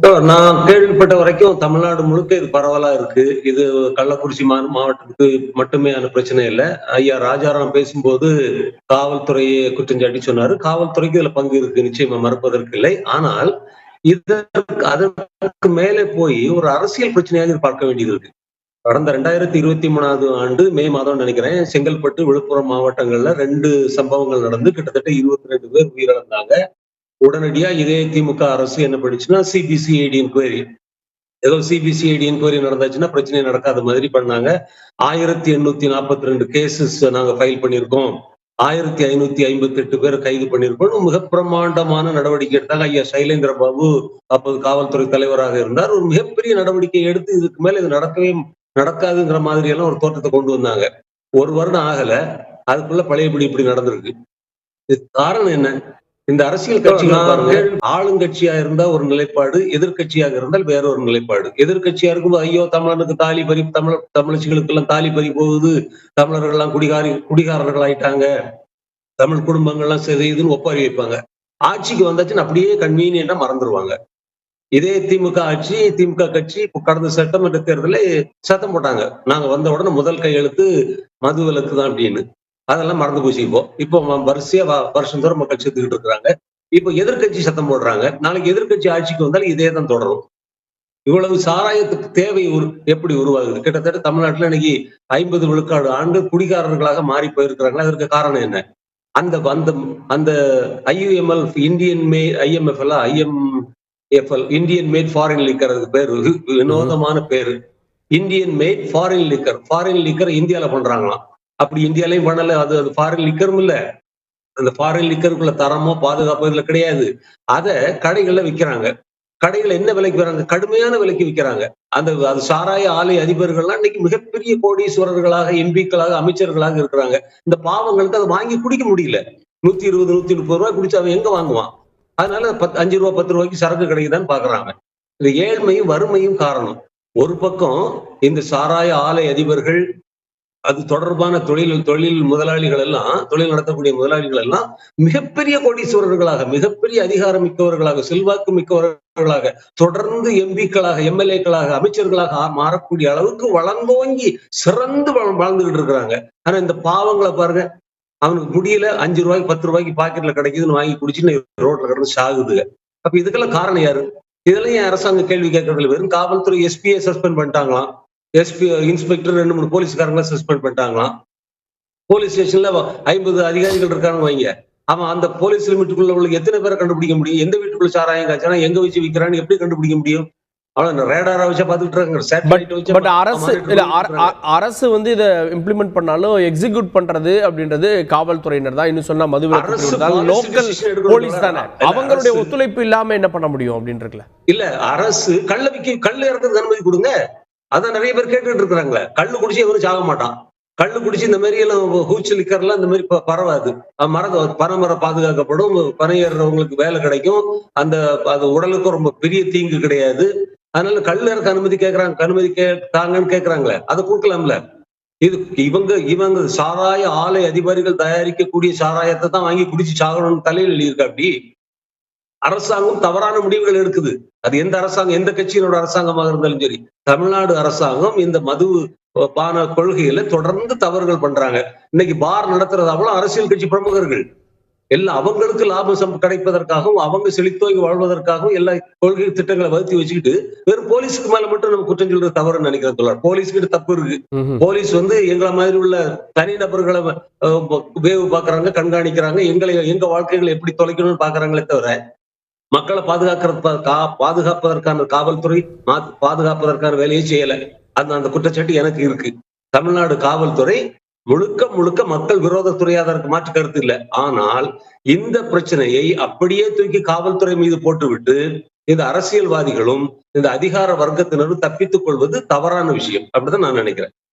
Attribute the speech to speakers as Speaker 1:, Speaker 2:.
Speaker 1: நான் கேள்விப்பட்ட வரைக்கும் தமிழ்நாடு முழுக்க இது பரவலா இருக்கு. இது கள்ளக்குறிச்சி மா- மாவட்டத்துக்கு மட்டுமேயான பிரச்சனை இல்லை. ஐயா ராஜாராம் பேசும்போது காவல்துறையை குற்றஞ்சாட்டி சொன்னாரு. காவல்துறைக்கு இதுல பங்கு இருக்கு. நிச்சயமா மறுப்பதற்கு இல்லை. ஆனால் இதற்கு அதற்கு மேலே போய் ஒரு அரசியல் பிரச்சனையாக இது பார்க்க வேண்டியது இருக்கு. கடந்த ரெண்டாயிரத்தி இருபத்தி மூணாவது ஆண்டு மே மாதம் நினைக்கிறேன் செங்கல்பட்டு விழுப்புரம் மாவட்டங்கள்ல ரெண்டு சம்பவங்கள் நடந்து கிட்டத்தட்ட இருபத்தி ரெண்டு பேர் உயிரிழந்தாங்க. உடனடியா இதே திமுக அரசு என்ன பண்ணுச்சுன்னா சிபிசிஐடி என்கொயரி ஏதோ சிபிசிஐடி என்கொயரி நடந்தாச்சுன்னா பிரச்சனை நடக்காத மாதிரி பண்ணாங்க. ஆயிரத்தி எண்ணூத்தி நாற்பத்தி ரெண்டு கேசஸ் நாங்க ஃபைல் பண்ணியிருக்கோம். ஆயிரத்தி ஐநூத்தி ஐம்பத்தி எட்டு பேர் கைது பண்ணியிருக்கோம் மிக பிரமாண்டமான நடவடிக்கை எடுத்தாங்க. ஐயா சைலேந்திர பாபு அப்போது காவல்துறை தலைவராக இருந்தார். ஒரு மிகப்பெரிய நடவடிக்கை எடுத்து இதுக்கு மேல இது நடக்கவே நடக்காதுங்கிற மாதிரி எல்லாம் ஒரு தோற்றத்தை கொண்டு வந்தாங்க. ஒரு வருடம் ஆகல. அதுக்குள்ள பழையபடி இப்படி நடந்திருக்கு. இது காரணம் என்ன? இந்த அரசியல் கட்சிகள் ஆளுங்கட்சியா இருந்தா ஒரு நிலைப்பாடு எதிர்க்கட்சியாக இருந்தால் வேற ஒரு நிலைப்பாடு. எதிர்க்கட்சியா இருக்கும்போது ஐயோ தமிழனுக்கு தாலி பறி தமிழ் தமிழச்சிகளுக்கு எல்லாம் தாலி பறி போகுது தமிழர்கள் எல்லாம் குடிகாரி குடிகாரர்கள் ஆயிட்டாங்க தமிழ் குடும்பங்கள்லாம் செய்துன்னு ஒப்பாரி வைப்பாங்க. ஆட்சிக்கு வந்தாச்சுன்னு அப்படியே கன்வீனியன்டா மறந்துடுவாங்க இதே திமுக ஆட்சி திமுக கட்சி இப்ப கடந்த சட்டமன்ற தேர்தலில் சத்தம் போட்டாங்க. நாங்க வந்த உடனே முதல் கையெழுத்து மது விலக்கு தான் அப்படின்னு. அதெல்லாம் மறந்து போச்சு இப்போ. இப்போ வரிசையா வருஷம் தோறும் மக்கள் செத்துக்கிட்டு இருக்கிறாங்க. இப்போ எதிர்க்கட்சி சத்தம் போடுறாங்க. நாளைக்கு எதிர்க்கட்சி ஆட்சிக்கு வந்தாலும் இதே தான் தொடரும். இவ்வளவு சாராயத்துக்கு தேவை உரு எப்படி உருவாகுது? கிட்டத்தட்ட தமிழ்நாட்டுல இன்னைக்கு ஐம்பது விழுக்காடு ஆண்டு குடிகாரர்களாக மாறி போயிருக்கிறாங்களா? அதற்கு காரணம் என்ன? அந்த அந்த அந்த ஐயுஎம்எல் இந்தியன் மே ஐஎம்எஃப் எல்லாம் IMFL Indian made foreign liquor பேரு. வினோதமான பேரு. Indian made foreign liquor. Foreign liquor இந்தியால பண்றாங்களாம். அப்படி இந்தியாலையும் பண்ணல அது அது ஃபாரின் லிக்கரும் இல்ல. அந்த ஃபாரின் லிக்கருக்குள்ள தரமோ பாதுகாப்போ இதுல கிடையாது. அதை கடைகள்ல விற்கிறாங்க கடைகள் என்ன விலைக்கு வராங்க? கடுமையான விலைக்கு விற்கிறாங்க அந்த அது சாராய ஆலை அதிபர்கள்லாம் இன்னைக்கு மிகப்பெரிய கோடீஸ்வரர்களாக எம்பிக்களாக அமைச்சர்களாக இருக்கிறாங்க. இந்த பாவங்களுக்கு அதை வாங்கி குடிக்க முடியல. நூத்தி இருபது நூத்தி முப்பது ரூபாய் குடிச்சு அவன் எங்க வாங்குவான்? அதனால பத்து அஞ்சு ரூபா பத்து ரூபாய்க்கு சரக்கு கிடைக்குதான்னு பாக்குறாங்க. இந்த ஏழ்மையும் வறுமையும் காரணம். ஒரு பக்கம் இந்த சாராய ஆலை அதிபர்கள் அது தொடர்பான தொழில் தொழில் முதலாளிகள் எல்லாம் தொழில் நடத்தக்கூடிய முதலாளிகள் எல்லாம் மிகப்பெரிய கோடீஸ்வரர்களாக மிகப்பெரிய அதிகாரம் மிக்கவர்களாக செல்வாக்கு மிக்கவர்களாக தொடர்ந்து எம்பிக்களாக எம்எல்ஏக்களாக அமைச்சர்களாக மாறக்கூடிய அளவுக்கு வளர்ந்தோங்கி சிறந்து வள- இருக்கிறாங்க. ஆனா இந்த பாவங்களை பாருங்க. அவனுக்கு முடியல அஞ்சு ரூபாய்க்கு பத்து ரூபாய்க்கு பாக்கெட்ல கிடைக்குதுன்னு வாங்கி குடிச்சுன்னு ரோட்ல கிடந்து சாகுதுங்க. அப்ப இதுக்கெல்லாம் காரணம் யாரு? இதெல்லாம் ஏன் அரசாங்கம் கேள்வி கேட்கறதுல வெறும் காவல்துறை எஸ்பியை சஸ்பெண்ட் பண்ணிட்டாங்களாம். எஸ்பி இன்ஸ்பெக்டர் ரெண்டு மூணு போலீஸ்காரங்களை சஸ்பெண்ட் பண்ணிட்டாங்களாம். போலீஸ் ஸ்டேஷன்ல ஐம்பது அதிகாரிகள் இருக்காங்க வைங்க. அவன் அந்த போலீஸ் லிமிட்டுக்குள்ள உள்ள எத்தனை பேரை கண்டுபிடிக்க முடியும்? எந்த வீட்டுக்குள்ள சாராயம் காய்ச்சானா எங்க வச்சு விக்கிறான்னு எப்படி கண்டுபிடிக்க முடியும்?
Speaker 2: அரசு வந்து இதை இம்ப்ளிமெண்ட் பண்ணாலும் எக்ஸிக்யூட் பண்றது அப்படின்றது காவல்துறையினர் தான். இன்னும் சொன்னா மதுவிலக்கு லோக்கல் போலீஸ் தானே. அவங்களுடைய ஒத்துழைப்பு இல்லாம என்ன பண்ண முடியும் அப்படின்றதுல?
Speaker 1: இல்ல அரசு கள்ள விக்க கல் இறக்குறதுக்கு அனுமதி கொடுங்க. அதான் நிறைய பேர் கேட்டுட்டு இருக்கிறாங்களே. கள்ளு குடிச்சு எவரும் சாக மாட்டான். கல்லு குடிச்சு இந்த மாதிரி எல்லாம் ஹூச்சு லிக்கர்லாம் இந்த மாதிரி ப- பரவாது. மரம் பரம்பரை பாதுகாக்கப்படும். பனை ஏறுறவங்களுக்கு வேலை கிடைக்கும். அந்த அது உடலுக்கும் ரொம்ப பெரிய தீங்கு கிடையாது. அதனால கல் இறக்க அனுமதி கேட்கறாங்க அனுமதி கேட்டாங்கன்னு கேட்கறாங்களே அதை கொடுக்கலாம்ல. இது இவங்க இவங்க சாராய ஆலை அதிகாரிகள் தயாரிக்கக்கூடிய சாராயத்தை தான் வாங்கி குடிச்சு சாகணும்னு தலையில் எழுதியிருக்கா அப்படி அரசாங்கம் தவறான முடிவுகள் எடுக்குது. அது எந்த அரசாங்கம் எந்த கட்சியினோட அரசாங்கமாக இருந்தாலும் சரி தமிழ்நாடு அரசாங்கம் இந்த மது பான கொள்கையில தொடர்ந்து தவறுகள் பண்றாங்க. இன்னைக்கு பார் நடத்துறதாவளும் அரசியல் கட்சி பிரமுகர்கள் எல்லாம் அவங்களுக்கு லாபம் கிடைப்பதற்காகவும் அவங்க செழித்தோங்கி வாழ்வதற்காகவும் எல்லா கொள்கை திட்டங்களை வகுத்தி வச்சுக்கிட்டு வெறும் போலீஸுக்கு மேல மட்டும் நம்ம குற்றம் சொல்றது தவறுன்னு நினைக்கிறேன் தோழர். போலீஸ்கிட்ட தப்பு இருக்கு. போலீஸ் வந்து எங்களை மாதிரி உள்ள தனிநபர்களை அஹ், வேவு பாக்குறாங்க கண்காணிக்கிறாங்க எங்களை எங்க வாழ்க்கைகளை எப்படி தொலைக்கணும்னு பாக்குறாங்களே தவிர மக்களை பாதுகாக்கிறதுக்கா பாதுகாப்பதற்கான காவல்துறை பாதுகாப்பதற்கான வேலையை செய்யல. அந்த அந்த குற்றச்சாட்டு எனக்கு இருக்கு. தமிழ்நாடு காவல்துறை முழுக்க முழுக்க மக்கள் விரோத துறையாக அதற்கு மாற்று கருத்து இல்லை. ஆனால் இந்த பிரச்சனையை அப்படியே தூக்கி காவல்துறை மீது போட்டுவிட்டு இந்த அரசியல்வாதிகளும் இந்த அதிகார வர்க்கத்தினரும் தப்பித்துக் கொள்வது தவறான விஷயம். அப்படிதான் நான் நினைக்கிறேன்.